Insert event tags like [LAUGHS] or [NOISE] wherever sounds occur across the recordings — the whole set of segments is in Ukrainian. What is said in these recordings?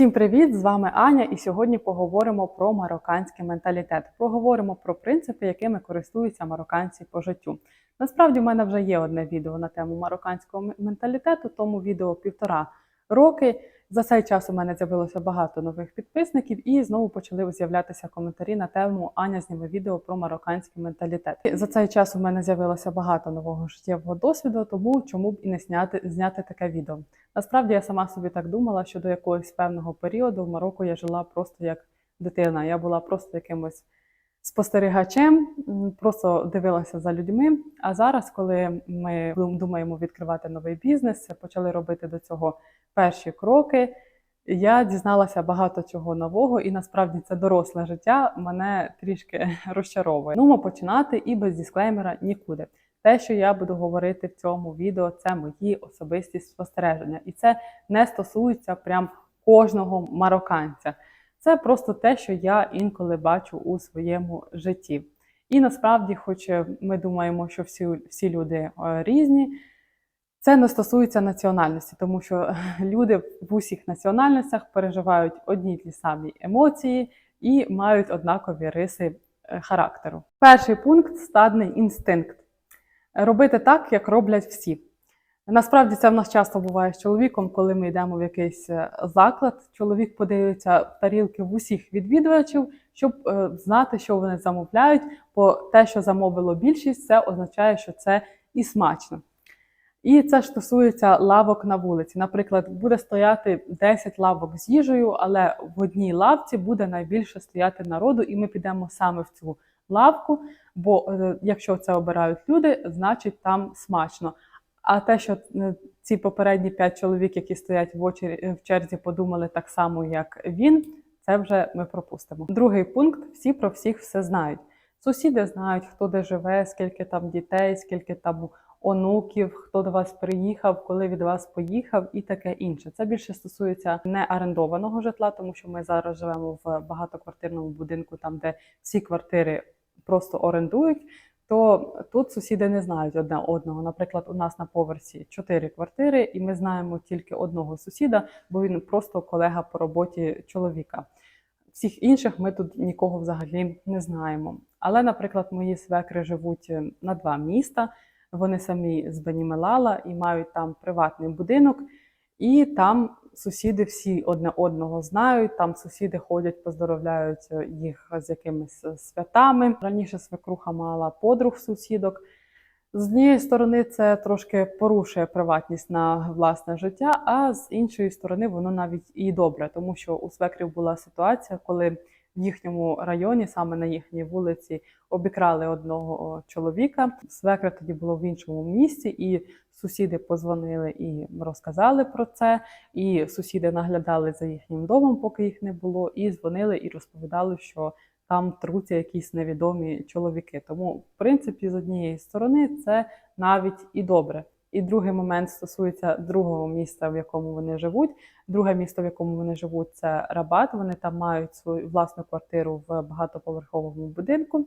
Всім привіт! З вами Аня, і сьогодні поговоримо про марокканський менталітет. Поговоримо про принципи, якими користуються марокканці по життю. Насправді, в мене вже є одне відео на тему марокканського менталітету, тому відео півтора роки. За цей час у мене з'явилося багато нових підписників, і знову почали з'являтися коментарі на тему Аня зніме відео про марокканський менталітет. За цей час у мене з'явилося багато нового життєвого досвіду, тому чому б і не зняти, зняти таке відео. Насправді я сама собі так думала, що до якогось певного періоду в Марокко я жила просто як дитина. Я була просто якимось спостерігачем, просто дивилася за людьми. А зараз, коли ми думаємо відкривати новий бізнес, почали робити до цього перші кроки. Я дізналася багато чого нового, і насправді це доросле життя мене трішки [LAUGHS] розчаровує. Ну, починати і без дисклеймера нікуди. Те, що я буду говорити в цьому відео, це мої особисті спостереження, і це не стосується прям кожного марокканця. Це просто те, що я інколи бачу у своєму житті. І насправді, хоч ми думаємо, що всі, всі люди е, різні, це не стосується національності, тому що люди в усіх національностях переживають одні ті самі емоції і мають однакові риси е, характеру. Перший пункт стадний інстинкт. Робити так, як роблять всі. Насправді це в нас часто буває з чоловіком, коли ми йдемо в якийсь е, заклад. Чоловік подивиться тарілки в усіх відвідувачів, щоб е, знати, що вони замовляють, бо те, що замовило більшість, це означає, що це і смачно. І це стосується лавок на вулиці. Наприклад, буде стояти 10 лавок з їжею, але в одній лавці буде найбільше стояти народу, і ми підемо саме в цю лавку. Бо е, якщо це обирають люди, значить там смачно. А те, що е, ці попередні 5 чоловік, які стоять в очері в черзі, подумали так само, як він, це вже ми пропустимо. Другий пункт: всі про всіх все знають. Сусіди знають, хто де живе, скільки там дітей, скільки там онуків, хто до вас приїхав, коли від вас поїхав, і таке інше. Це більше стосується не орендованого житла, тому що ми зараз живемо в багатоквартирному будинку, там де всі квартири просто орендують. То тут сусіди не знають одне одного. Наприклад, у нас на поверсі чотири квартири, і ми знаємо тільки одного сусіда, бо він просто колега по роботі чоловіка. Всіх інших ми тут нікого взагалі не знаємо. Але, наприклад, мої свекри живуть е, на два міста. Вони самі з Бенімелала і мають там приватний будинок, і там сусіди всі одне одного знають. Там сусіди ходять, поздоровляють е, їх з якимись е, святами. Раніше свекруха мала подруг сусідок. З однієї сторони, це трошки порушує приватність на власне життя, а з іншої сторони, воно навіть і добре, тому що у свекрів була ситуація, коли в їхньому районі, саме на їхній вулиці, обікрали одного чоловіка. Свекра тоді було в іншому місці, і сусіди позвонили і розказали про це. І сусіди наглядали за їхнім домом, поки їх не було, і дзвонили і розповідали, що там труться якісь невідомі чоловіки. Тому, в принципі, з однієї сторони, це навіть і добре. І другий момент стосується другого міста, в якому вони живуть. Друге місто, в якому вони живуть, це Рабат. Вони там мають свою власну квартиру в багатоповерховому будинку.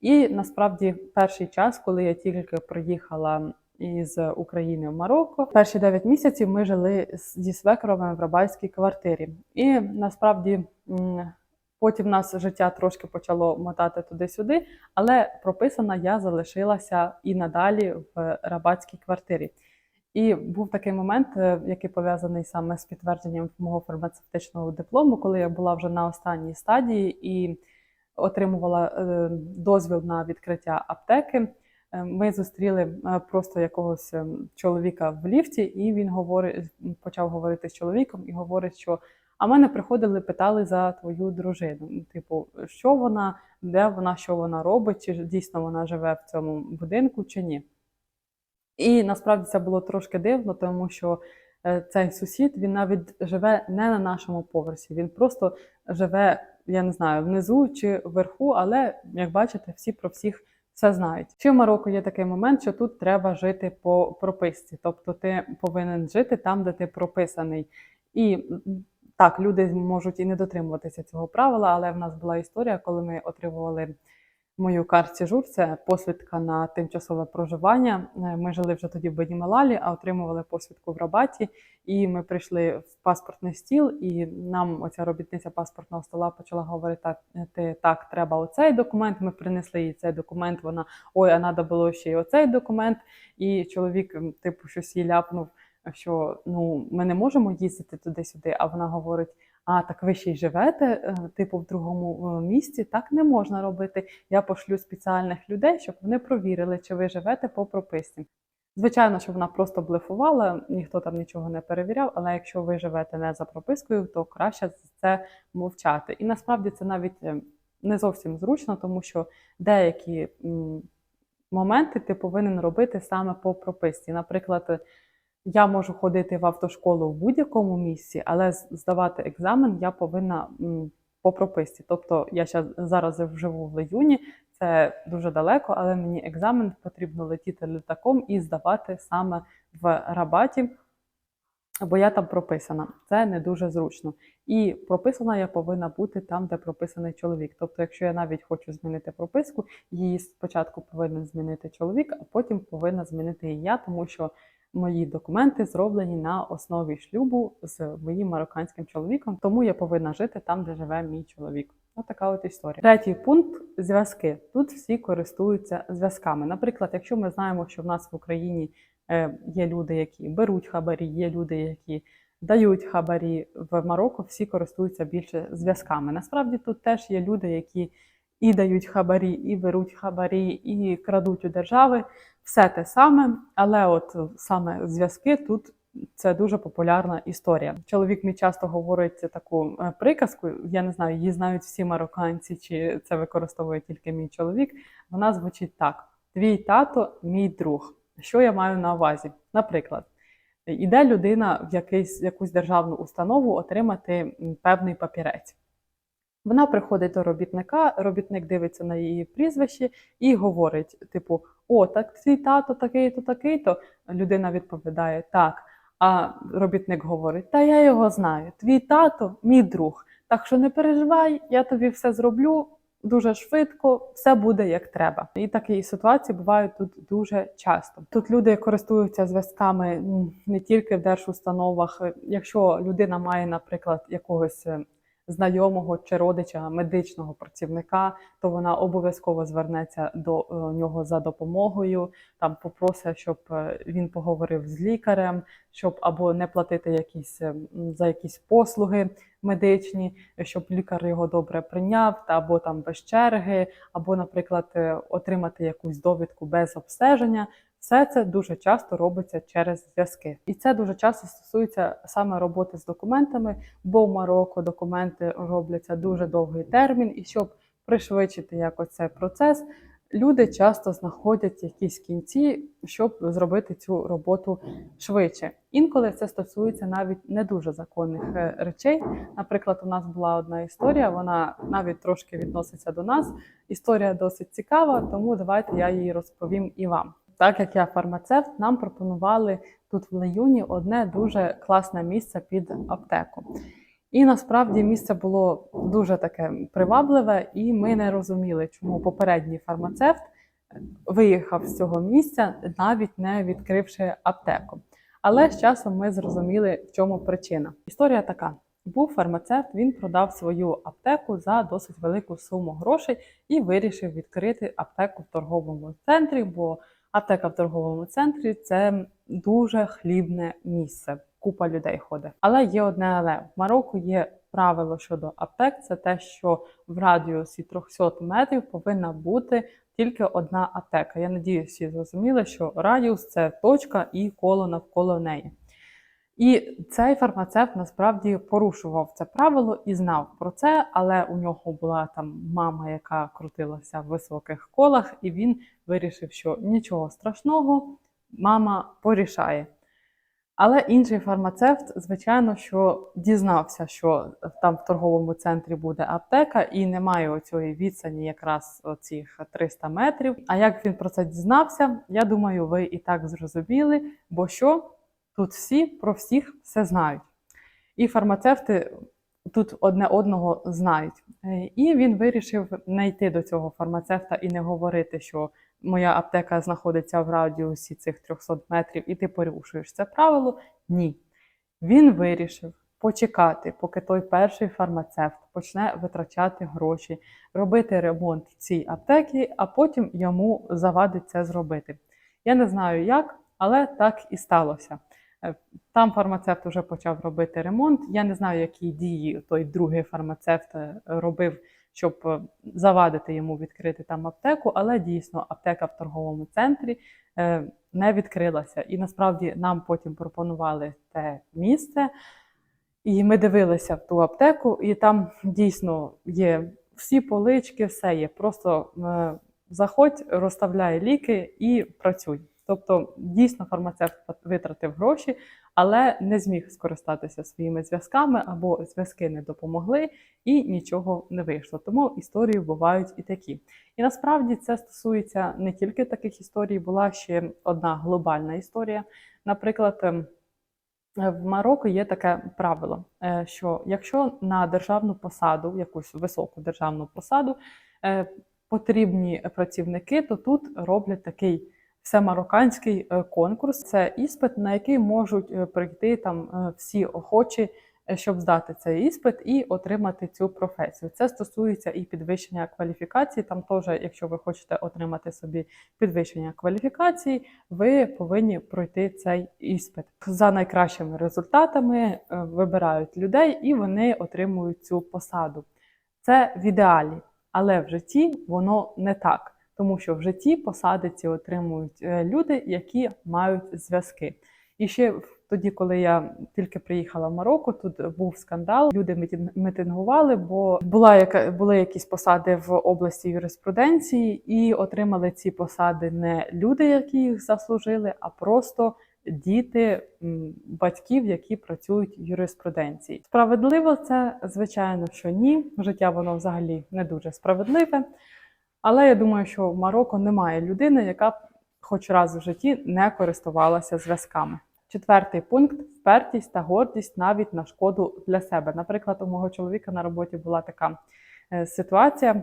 І насправді перший час, коли я тільки приїхала із України в Марокко, перші 9 місяців ми жили зі свекровими в рабатській квартирі. І насправді потім нас життя трошки почало мотати туди-сюди, але прописана я залишилася і надалі в рабатській квартирі. І був такий момент, е, який пов'язаний саме з підтвердженням мого фармацевтичного диплому, коли я була вже на останній стадії і отримувала е, дозвіл на відкриття аптеки. Е, Ми зустріли просто якогось чоловіка в ліфті, і він говорить, почав говорити з чоловіком і говорить, що а мене приходили, питали за твою дружину. Ну, Типу, що вона, де вона, що вона робить, чи дійсно вона живе в цьому будинку, чи ні. І насправді це було трошки дивно, тому що е, цей сусід він навіть живе не на нашому поверсі. Він просто живе, я не знаю, внизу чи вверху, але як бачите, всі про всіх все знають. Ще в Марокко є такий момент, що тут треба жити по прописці, тобто ти повинен жити там, де ти прописаний. І так, люди можуть і не дотримуватися цього правила, але в нас була історія, коли ми отримували мою карті жур. Це посвідка на тимчасове проживання. Е, Ми жили вже тоді в Бенімалалі, а отримували посвідку в Рабаті. І ми прийшли в паспортний стіл, і нам оця робітниця паспортного стола почала говорити: так, ти, так, треба оцей документ. Ми принесли їй цей документ. Вона ой, а треба було ще й оцей документ. І чоловік, типу, щось їй ляпнув, що ну ми не можемо їздити туди-сюди. А вона говорить: а так ви ще й живете, е, типу, в другому е, місці. Так не можна робити. Я пошлю спеціальних людей, щоб вони провірили, чи ви живете по прописці. Звичайно, що вона просто блефувала, ніхто там нічого не перевіряв, але якщо ви живете не за пропискою, то краще це мовчати. І насправді це навіть е, не зовсім зручно, тому що деякі моменти ти повинен робити саме по прописці. Наприклад, я можу ходити в автошколу в будь-якому місці, але здавати екзамен я повинна по прописці. Тобто я зараз живу в Леюні, це дуже далеко, але мені екзамен потрібно летіти літаком і здавати саме в Рабаті, бо я там прописана. Це не дуже зручно. І прописана я повинна бути там, де прописаний чоловік. Тобто, якщо я навіть хочу змінити прописку, її спочатку повинен змінити чоловік, а потім повинна змінити і я, тому що мої документи зроблені на основі шлюбу з моїм марокканським чоловіком, тому я повинна жити там, де живе мій чоловік. Ось така от історія. Третій пункт зв'язки. Тут всі користуються зв'язками. Наприклад, якщо ми знаємо, що в нас в Україні е, є люди, які беруть хабарі, є люди, які дають хабарі в Марокко, всі користуються більше зв'язками. Насправді тут теж є люди, які і дають хабарі, і беруть хабарі, і крадуть у держави. Все те саме, але от саме зв'язки тут це дуже популярна історія. Чоловік мій часто говорить таку е, приказку. Я не знаю, її знають всі марокканці, чи це використовує тільки мій чоловік. Вона звучить так: твій тато, мій друг. Що я маю на увазі? Наприклад, іде людина в якийсь, якусь державну установу отримати певний папірець. Вона приходить до робітника, робітник дивиться на її прізвище і говорить: типу, о, так твій тато такий-то, такий-то. Людина відповідає так. А робітник говорить: Та я його знаю. Твій тато мій друг. Так що не переживай, я тобі все зроблю дуже швидко, все буде як треба. І такі ситуації бувають тут дуже часто. Тут люди користуються зв'язками не тільки в держустановах. Якщо людина має, наприклад, якогось е, знайомого чи родича медичного працівника, то вона обов'язково звернеться до е, нього за допомогою, там попросить, щоб е, він поговорив з лікарем, щоб або не платити якісь е, за якісь послуги медичні, щоб лікар його добре прийняв, та або там без черги, або, наприклад, е, отримати якусь довідку без обстеження. Все це дуже часто робиться через зв'язки, і це дуже часто стосується саме роботи з документами, бо в Марокко документи робляться дуже довгий термін, і щоб пришвидшити якось цей процес, люди часто знаходять якісь кінці, щоб зробити цю роботу швидше. Інколи це стосується навіть не дуже законних е, речей. Наприклад, у нас була одна історія, вона навіть трошки відноситься до нас. Історія досить цікава, тому давайте я її розповім і вам. Так як я фармацевт, нам пропонували тут в Леюні одне дуже класне місце під аптеку. І насправді місце було дуже таке привабливе, і ми не розуміли, чому попередній фармацевт виїхав з цього місця, навіть не відкривши аптеку. Але з часом ми зрозуміли, в чому причина. Історія така: був фармацевт, він продав свою аптеку за досить велику суму грошей і вирішив відкрити аптеку в торговому центрі, бо аптека в торговому центрі це дуже хлібне місце. Купа людей ходить. Але є одне але в Марокко є правило щодо аптек: це те, що в радіусі 300 метрів повинна бути тільки одна аптека. Я надіюсь, всі зрозуміли, що радіус це точка і коло навколо неї. І цей фармацевт насправді порушував це правило і знав про це, але у нього була там мама, яка крутилася в високих колах, і він вирішив, що нічого страшного, мама порішає. Але інший фармацевт, звичайно, що дізнався, що там в торговому центрі буде аптека, і немає оцієї відстані якраз оцих 300 метрів. А як він про це дізнався, я думаю, ви і так зрозуміли, бо що тут всі про всіх все знають. І фармацевти тут одне одного знають. Е, І він вирішив не йти до цього фармацевта і не говорити, що моя аптека знаходиться в радіусі цих 300 метрів, і ти порушуєш це правило. Ні. Він вирішив почекати, поки той перший фармацевт почне витрачати гроші, робити ремонт в цій аптеці, а потім йому завадить це зробити. Я не знаю як, але так і сталося. Е, Там фармацевт вже почав робити ремонт. Я не знаю, які дії той другий фармацевт е, робив, щоб е, завадити йому відкрити там аптеку, але дійсно аптека в торговому центрі не відкрилася. І насправді нам потім пропонували те місце. І ми дивилися в ту аптеку, і там дійсно є всі полички, все є. Просто заходь, розставляй ліки і працюй. Тобто, дійсно, фармацевт витратив гроші, але не зміг скористатися своїми зв'язками або зв'язки не допомогли і нічого не вийшло. Тому історії бувають і такі. І насправді це стосується не тільки таких історій, була ще одна глобальна історія. Наприклад, ем, в Марокко є таке правило, е, що якщо на державну посаду, якусь високу державну посаду, е, потрібні працівники, то тут роблять такий всемарокканський е, конкурс. Це іспит, на який можуть е, прийти там е, всі охочі, щоб здати цей іспит і отримати цю професію. Це стосується і підвищення кваліфікації. Там теж, якщо ви хочете отримати собі підвищення кваліфікації, ви повинні пройти цей іспит. За найкращими результатами вибирають людей і вони отримують цю посаду. Це в ідеалі, але в житті воно не так. Тому що в житті посади ці отримують е, люди, які мають зв'язки. І ще тоді, коли я тільки приїхала в Марокко, тут був скандал. Люди мітингували, бо була яка були якісь посади в області юриспруденції, і отримали ці посади не люди, які їх заслужили, а просто діти батьків, які працюють в юриспруденції. Справедливо це, звичайно, що ні. Життя воно взагалі не дуже справедливе. Але я думаю, що в Марокко немає людини, яка б хоч раз в житті не користувалася зв'язками. Четвертий пункт впертість та гордість навіть на шкоду для себе. Наприклад, у мого чоловіка на роботі була така е, ситуація,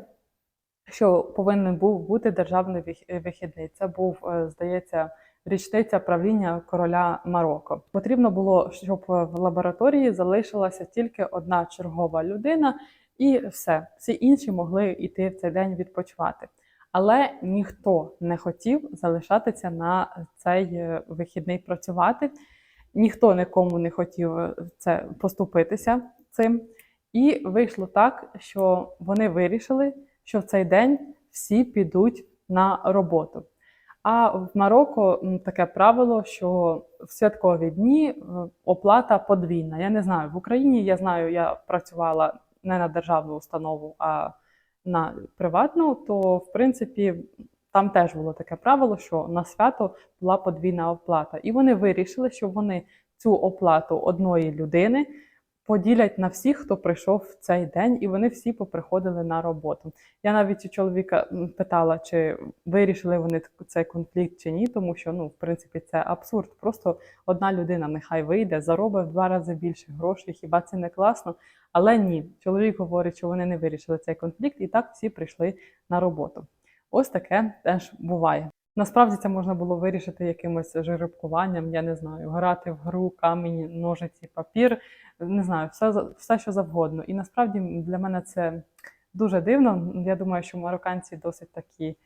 що повинен був бути державний вих- вихідний. Це був, е, здається, річниця правління короля Марокко. Потрібно було, щоб в лабораторії залишилася тільки одна чергова людина, і все. Всі інші могли йти в цей день відпочивати. Але ніхто не хотів залишатися на цей е, вихідний працювати. Ніхто нікому не хотів е, це поступитися цим. І вийшло так, що вони вирішили, що в цей день всі підуть на роботу. А в Марокко таке правило, що в святкові дні е, оплата подвійна. Я не знаю, в Україні я знаю, я працювала не на державну установу, а на приватну, то в принципі там теж було таке правило, що на свято була подвійна оплата. І вони вирішили, що вони цю оплату одної людини поділять на всіх, хто прийшов в цей день, і вони всі поприходили на роботу. Я навіть у чоловіка питала, чи вирішили вони цей конфлікт чи ні, тому що ну, в принципі, це абсурд. Просто одна людина нехай вийде, заробить в два рази більше грошей. Хіба це не класно? Але ні, чоловік говорить, що вони не вирішили цей конфлікт, і так всі прийшли на роботу. Ось таке теж буває. Насправді це можна було вирішити якимось жеребкуванням, я не знаю, грати в гру, камінь, ножиці, папір, не знаю, все, все що завгодно. І насправді для мене це дуже дивно. Я думаю, що марокканці досить такі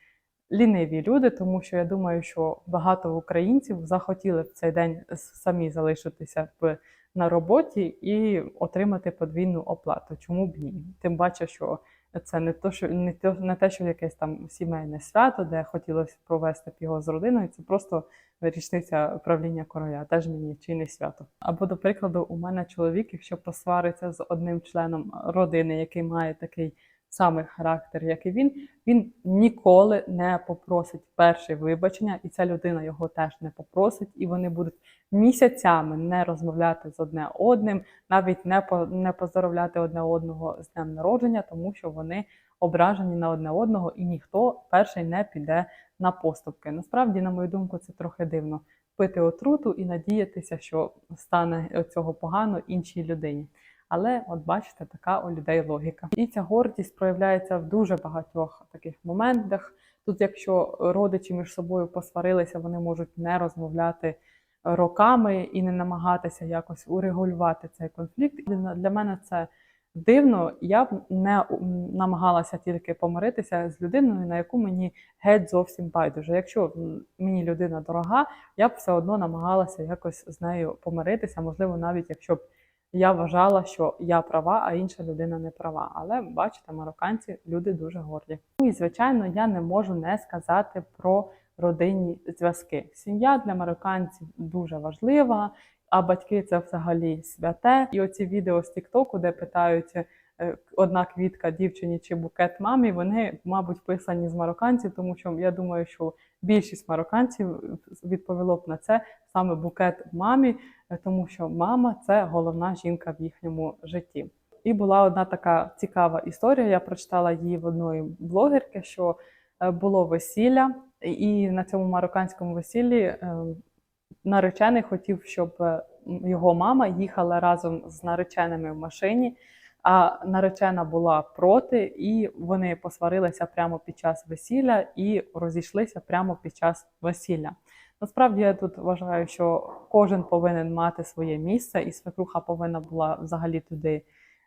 ліниві люди, тому що я думаю, що багато українців захотіли в цей день самі залишитися в на роботі і отримати подвійну оплату. Чому б ні? Тим паче, що це не то, що не то, не те, що якесь там сімейне свято, де хотілося провести його з родиною. Це просто річниця правління короля, теж мені чи не свято. Або, до прикладу, у мене чоловік, якщо посвариться з одним членом родини, який має такий самий характер, як і він, він ніколи не попросить перше вибачення, і ця людина його теж не попросить, і вони будуть місяцями не розмовляти з одне одним, навіть не по не поздоровляти одне одного з днем народження, тому що вони ображені на одне одного, і ніхто перший не піде на поступки. Насправді, на мою думку, це трохи дивно пити отруту і надіятися, що стане цього погано іншій людині. Але от бачите, така у людей логіка. І ця гордість проявляється в дуже багатьох таких моментах. Тут, якщо родичі між собою посварилися, вони можуть не розмовляти роками і не намагатися якось урегулювати цей конфлікт. Для мене це дивно. Я б не намагалася тільки помиритися з людиною, на яку мені геть зовсім байдуже. Якщо мені людина дорога, я б все одно намагалася якось з нею помиритися, можливо, навіть якщо б я вважала, що я права, а інша людина не права. Але бачите, марокканці люди дуже горді. Ну і звичайно, я не можу не сказати про родинні зв'язки. Сім'я для марокканців дуже важлива, а батьки це взагалі святе. І оці відео з Тіктоку, де питають. Е, Одна квітка дівчині чи букет мамі, вони, мабуть, писані з марокканців, тому що я думаю, що більшість марокканців відповіло б на це саме букет мамі, е, тому що мама це головна жінка в їхньому житті. І була одна така цікава історія. Я прочитала її в одної блогерки, що е, було весілля, і на цьому марокканському весіллі е, наречений хотів, щоб е, його мама їхала разом з нареченими в машині. А наречена була проти, і вони посварилися прямо під час весілля і розійшлися прямо під час весілля. Насправді я тут вважаю, що кожен повинен мати своє місце, і свекруха повинна була взагалі туди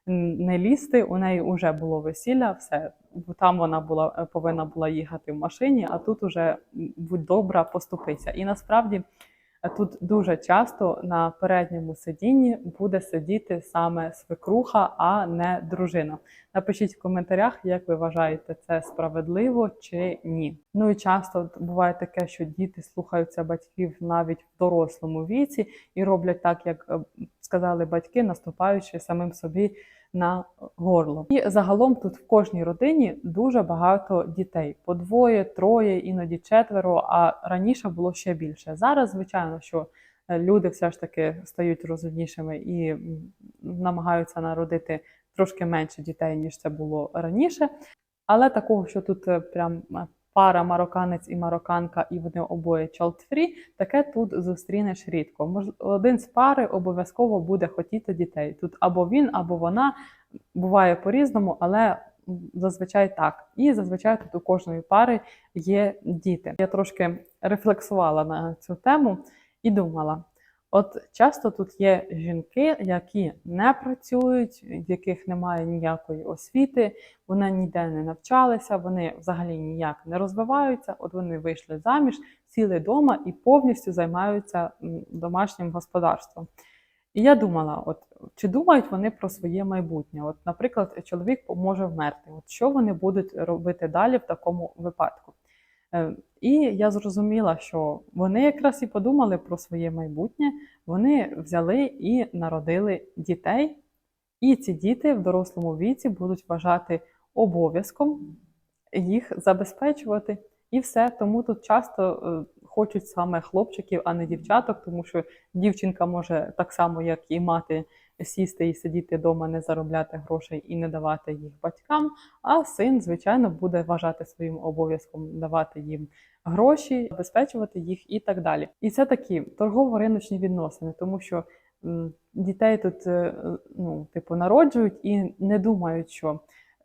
не лізти. У неї вже було весілля, все там вона була е, повинна була їхати в машині, а тут уже будь добра, поступися. І насправді тут дуже часто на передньому сидінні буде сидіти саме свекруха, а не дружина. Напишіть в коментарях, як ви вважаєте, це справедливо чи ні. Ну і часто буває таке, що діти слухаються батьків навіть в дорослому віці і роблять так, як е, сказали батьки, наступаючи самим собі на горло. І загалом тут в кожній родині дуже багато дітей: по двоє, троє, іноді четверо. А раніше було ще більше. Зараз, звичайно, що е, люди все ж таки стають розумнішими і намагаються народити трошки менше дітей, ніж це було раніше. Але такого, що тут е, прям е, пара марокканець і марокканка, і вони обоє child-free, таке тут зустрінеш рідко. Один з пари обов'язково буде хотіти дітей. Тут або він, або вона буває по-різному, але зазвичай так. І зазвичай тут у кожної пари є діти. Я трошки рефлексувала на цю тему і думала. От часто тут є жінки, які не працюють, в яких немає ніякої освіти, вони ніде не навчалися, вони взагалі ніяк не розвиваються. От вони вийшли заміж, сіли вдома і повністю займаються домашнім господарством. І я думала, от чи думають вони про своє майбутнє? От, наприклад, чоловік може вмерти. От що вони будуть робити далі в такому випадку? Е, І я зрозуміла, що вони якраз і подумали про своє майбутнє. Вони взяли і народили дітей, і ці діти в дорослому віці будуть вважати обов'язком їх забезпечувати. І все. Тому тут часто е, хочуть саме хлопчиків, а не дівчаток, тому що дівчинка може так само, як і мати, сісти і сидіти вдома, не заробляти грошей і не давати їх батькам. А син, звичайно, буде вважати своїм обов'язком давати їм гроші, забезпечувати їх і так далі. І це такі торгово-риночні відносини, тому що дітей тут е, ну, типу, народжують і не думають, що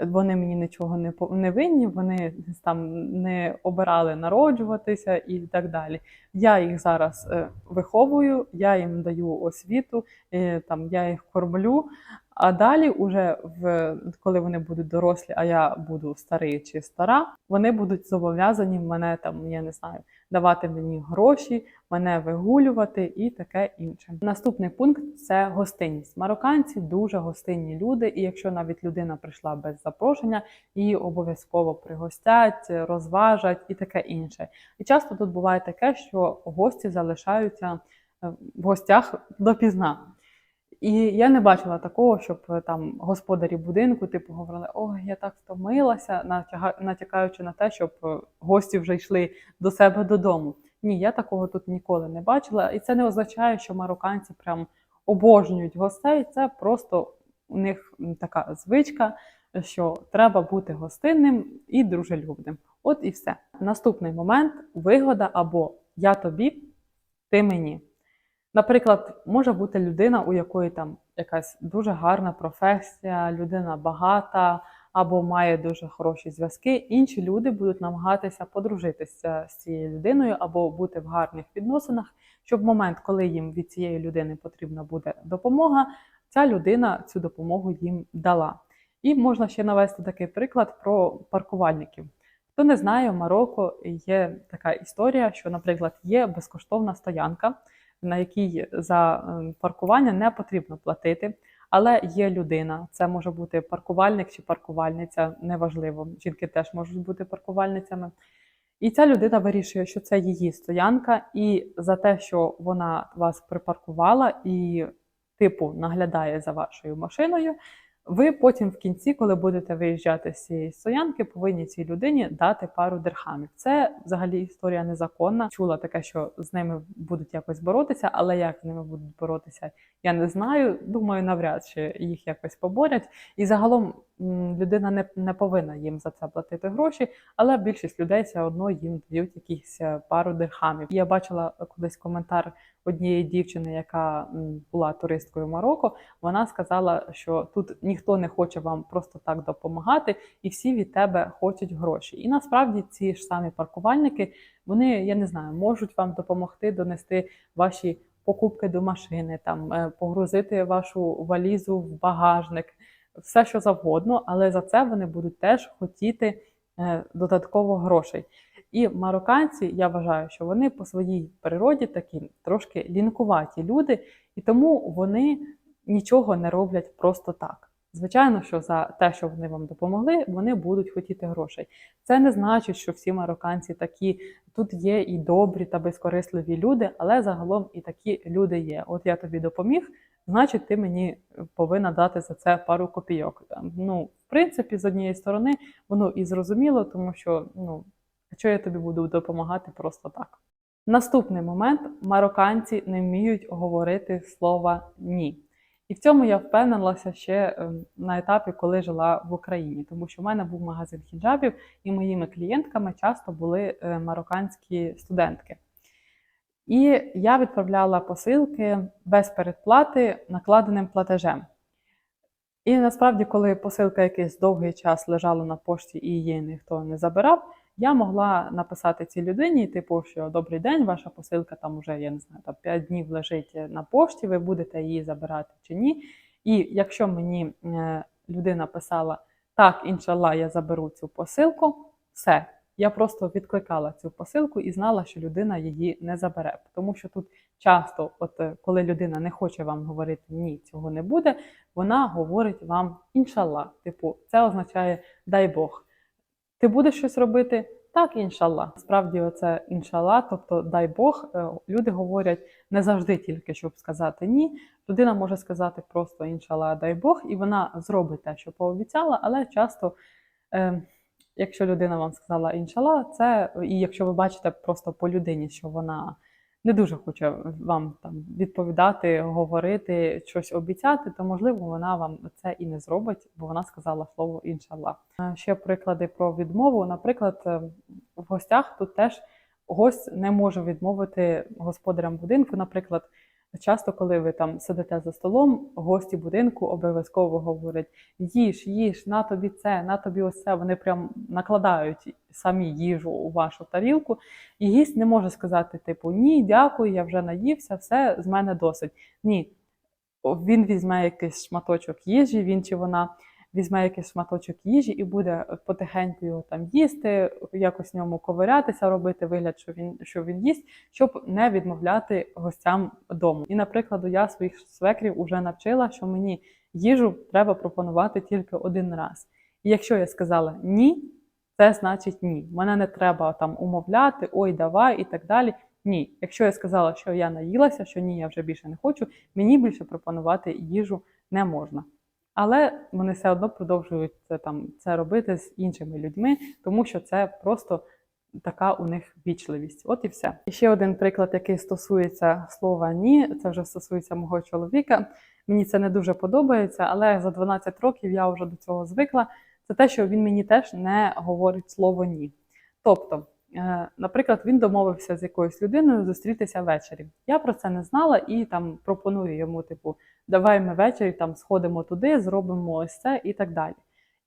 вони мені нічого не не винні, вони там не обирали народжуватися і так далі. Я їх зараз е, виховую, я їм даю освіту, е, там я їх кормлю. А далі, уже в коли вони будуть дорослі, а я буду старий чи стара, вони будуть зобов'язані мене там, я не знаю, давати мені гроші, мене вигулювати і таке інше. Наступний пункт це гостинність. Марокканці дуже гостинні люди, і якщо навіть людина прийшла без запрошення, її обов'язково пригостять, розважать і таке інше. І часто тут буває таке, що гості залишаються е, в гостях допізна. І я не бачила такого, щоб е, там господарі будинку типу говорили: ой, я так втомилася, натякаючи на те, щоб е, гості вже йшли до себе додому. Ні, я такого тут ніколи не бачила, і це не означає, що марокканці прям обожнюють гостей. Це просто у них така звичка, що треба бути гостинним і дружелюбним. От і все. Наступний момент вигода або я тобі, ти мені. Наприклад, може бути людина, у якої там якась дуже гарна професія, людина багата або має дуже хороші зв'язки. Інші люди будуть намагатися подружитися з цією людиною або бути в гарних відносинах, щоб в момент, коли їм від цієї людини потрібна буде допомога, ця людина цю допомогу їм дала. І можна ще навести такий приклад про паркувальників. Хто не знає, в Марокко є така історія, що, наприклад, є безкоштовна стоянка, на якій за е, паркування не потрібно платити. Але є людина, це може бути паркувальник чи паркувальниця, неважливо. Жінки теж можуть бути паркувальницями. І ця людина вирішує, що це її стоянка, і за те, що вона вас припаркувала і, типу, наглядає за вашою машиною, ви потім в кінці, коли будете виїжджати з цієї стоянки, повинні цій людині дати пару дирхамів. Це взагалі історія незаконна. Чула таке, що з ними будуть якось боротися, але як з ними будуть боротися, я не знаю. Думаю, навряд чи їх якось поборять. І загалом людина не, не повинна їм за це платити гроші, але більшість людей все одно їм дають якісь е, пару дирхамів. Я бачила колись коментар однієї дівчини, яка була туристкою в Марокко. Вона сказала, що тут ніхто не хоче вам просто так допомагати, і всі від тебе хочуть гроші. І насправді ці ж самі паркувальники, вони я не знаю, можуть вам допомогти донести ваші покупки до машини, там е, погрузити вашу валізу в багажник, все що завгодно, але за це вони будуть теж хотіти е, додатково грошей. І марокканці, я вважаю, що вони по своїй природі такі трошки лінкуваті люди, і тому вони нічого не роблять просто так. Звичайно, що за те, що вони вам допомогли, вони будуть хотіти грошей. Це не значить, що всі марокканці такі. Тут є і добрі та безкорисливі люди, але загалом і такі люди є. От я тобі допоміг, значить, ти мені повинна дати за це пару копійок. Ну, в принципі, з однієї сторони, воно і зрозуміло, тому що ну, що я тобі буду допомагати просто так. Наступний момент: марокканці не вміють говорити слова ні. І в цьому я впевнилася ще ем, на етапі, коли жила в Україні, тому що в мене був магазин хіджабів, і моїми клієнтками часто були е, марокканські студентки. І я відправляла посилки без передплати накладеним платежем. І насправді, коли посилка якийсь довгий час лежала на пошті і її ніхто не забирав, я могла написати цій людині, типу, що добрий день, ваша посилка там уже, я не знаю, там 5 днів лежить на пошті, ви будете її забирати чи ні. І якщо мені е, людина писала так, іншалла, я заберу цю посилку, все. Я просто відкликала цю посилку і знала, що людина її не забере. Тому що тут часто, от е, коли людина не хоче вам говорити ні, цього не буде, вона говорить вам іншалла. Типу, це означає дай Бог. Ти будеш щось робити? Так, іншалла. Справді, оце іншалла, тобто дай Бог, е, люди говорять не завжди тільки, щоб сказати ні. Людина може сказати просто іншалла, дай Бог, і вона зробить те, що пообіцяла, але часто. Е, Якщо людина вам сказала іншала, це і якщо ви бачите просто по людині, що вона не дуже хоче вам там відповідати, говорити, щось обіцяти, то можливо вона вам це і не зробить, бо вона сказала слово іншалла. Ще приклади про відмову. Наприклад, е, в гостях тут теж гость не може відмовити господарям будинку. Наприклад, часто, коли ви там сидите за столом, гості будинку обов'язково говорять: їж, їж, на тобі це, на тобі ось це. Вони прям накладають самі їжу у вашу тарілку, і гість не може сказати, типу, ні, дякую, я вже наївся, все з мене досить. Ні. Він візьме якийсь шматочок їжі, він чи вона візьме якийсь шматочок їжі і буде потихеньку його там їсти, якось в ньому ковирятися, робити вигляд, що він що він їсть, щоб не відмовляти гостям дому. І, наприклад, я своїх свекрів вже навчила, що мені їжу треба пропонувати тільки один раз. І якщо я сказала ні, це значить ні. Мене не треба там умовляти, ой, давай і так далі. Ні, якщо я сказала, що я наїлася, що ні, я вже більше не хочу, мені більше пропонувати їжу не можна. Але вони все одно продовжують це там це робити з іншими людьми, тому що це просто така у них вічливість. От і все. І ще один приклад, який стосується слова ні, це вже стосується мого чоловіка. Мені це не дуже подобається, але за 12 років я вже до цього звикла. Це те, що він мені теж не говорить слово ні. Тобто Е, Наприклад, він домовився з якоюсь людиною зустрітися ввечері. Я про це не знала і там пропоную йому, типу, давай ми ввечері там сходимо туди, зробимо ось це і так далі.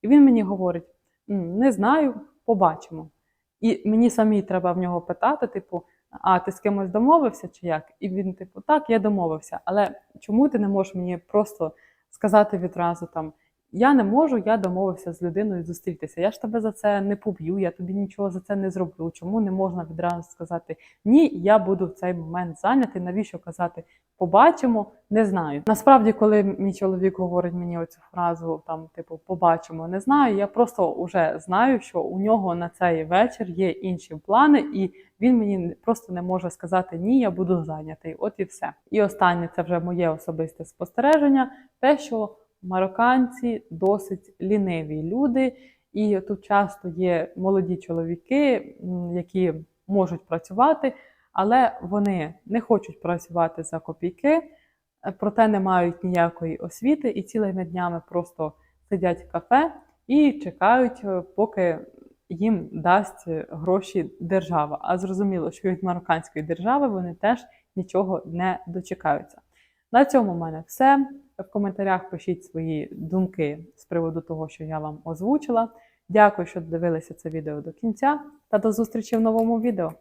І він мені говорить: не знаю, побачимо. І мені самі треба в нього питати, типу, а ти з кимось домовився чи як? І він, типу, так, я домовився. Але чому ти не можеш мені просто сказати відразу там, я не можу, я домовився з людиною зустрітися. Я ж тебе за це не поб'ю, я тобі нічого за це не зроблю. Чому не можна відразу сказати ні, я буду в цей момент зайнятий? Навіщо казати побачимо? Не знаю. Насправді, коли мій чоловік говорить мені оцю фразу, там, типу, побачимо, не знаю. Я просто вже знаю, що у нього на цей вечір є інші плани, і він мені просто не може сказати ні, я буду зайнятий. От і все. І останнє це вже моє особисте спостереження, те, що марокканці досить ліниві люди, і тут часто є молоді чоловіки, які можуть працювати, але вони не хочуть працювати за копійки, е, проте не мають ніякої освіти і цілими днями просто сидять в кафе і чекають, е, поки їм дасть е, гроші держава. А зрозуміло, що від марокканської держави вони теж нічого не дочекаються. На цьому в мене все. В коментарях пишіть свої думки з приводу того, що я вам озвучила. Дякую, що дивилися це відео до кінця, та до зустрічі в новому відео.